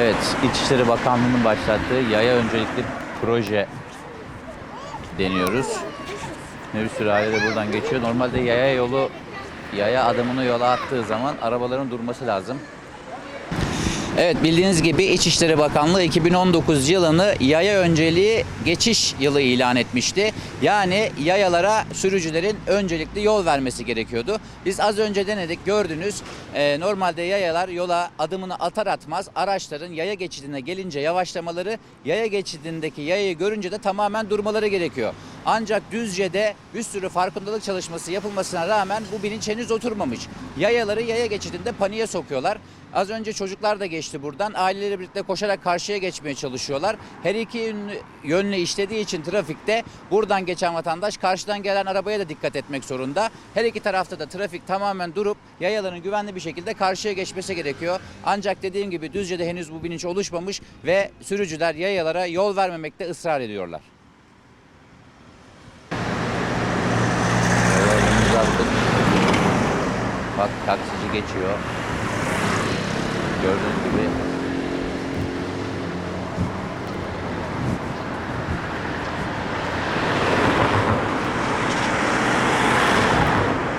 Evet, İçişleri Bakanlığı'nın başlattığı yaya öncelikli proje deniyoruz. Sürü aile de buradan geçiyor. Normalde yaya yolu, yaya adımını yola attığı zaman arabaların durması lazım. Evet bildiğiniz gibi İçişleri Bakanlığı 2019 yılını yaya önceliği geçiş yılı ilan etmişti. Yani yayalara sürücülerin öncelikli yol vermesi gerekiyordu. Biz az önce denedik gördünüz. Ee, normalde yayalar yola adımını atar atmaz araçların yaya geçidine gelince yavaşlamaları yaya geçidindeki yayayı görünce de tamamen durmaları gerekiyor. Ancak Düzce'de bir sürü farkındalık çalışması yapılmasına rağmen bu bilinç henüz oturmamış. Yayaları yaya geçidinde paniğe sokuyorlar. Az önce çocuklar da geçti buradan. Aileleri birlikte koşarak karşıya geçmeye çalışıyorlar. Her iki yönlü, işlediği için trafikte buradan geçen vatandaş karşıdan gelen arabaya da dikkat etmek zorunda. Her iki tarafta da trafik tamamen durup yayaların güvenli bir şekilde karşıya geçmesi gerekiyor. Ancak dediğim gibi Düzce'de henüz bu bilinç oluşmamış ve sürücüler yayalara yol vermemekte ısrar ediyorlar. Bak taksici geçiyor. Gördüğünüz gibi